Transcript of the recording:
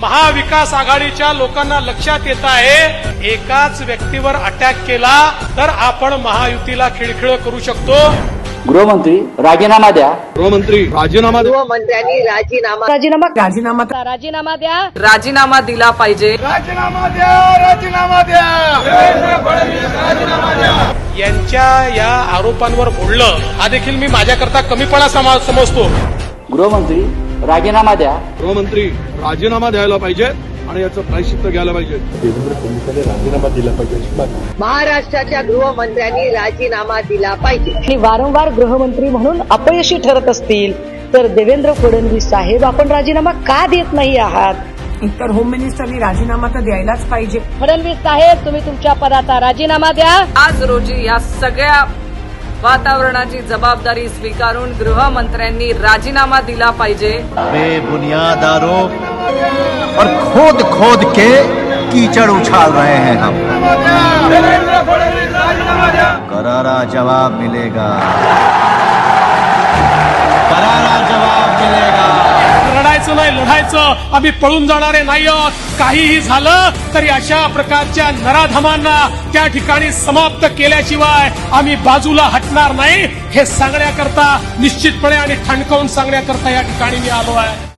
महाविकास आघाडीच्या लोकांना लक्षात येत आहे एकाच व्यक्तीवर अटॅक केला तर आपण महायुतीला खिळखिळ करू शकतो. गृहमंत्री राजीनामा द्या. गृहमंत्री राजीनामा द्या. गृहमंत्र्यांनी राजीनामा राजीनामा राजीनामा राजीनामा द्या. राजीनामा दिला पाहिजे. यांच्या या आरोपांवर बोलणं हा देखील मी माझ्याकरता कमीपणा समा- समजतो. गृहमंत्री राजीनामा द्या. गृहमंत्री राजीनामा द्यायला पाहिजे आणि याचं प्रायश्चित्त घ्यायला पाहिजे. महाराष्ट्राच्या गृहमंत्र्यांनी राजीनामा दिला पाहिजे. आणि वारंवार गृहमंत्री म्हणून अपयशी ठरत असतील तर देवेंद्र फडणवीस साहेब आपण राजीनामा का देत नाही आहात? तर होम मिनिस्टरनी राजीनामा तर द्यायलाच पाहिजे. फडणवीस साहेब तुम्ही तुमच्या पदाचा राजीनामा द्या. आज रोजी या सगळ्या वातावरणाची जबाबदारी स्वीकारून गृहमंत्र्यांनी राजीनामा दिला पाहिजे. बेबुनियाद आरोप और खोद खोद के कीचड़ उछाल रहे हैं हम। करारा जवाब मिलेगा। नाही लढायचं. आम्ही पळून जाणारे नाही आहोत काहीही झालं तरी अशा प्रकारच्या नराधमांना त्या ठिकाणी समाप्त केल्याशिवाय आम्ही बाजूला हटणार नाही. हे सांगण्याकरता निश्चितपणे आणि ठणकावून सांगण्याकरता या ठिकाणी मी आलो आहे.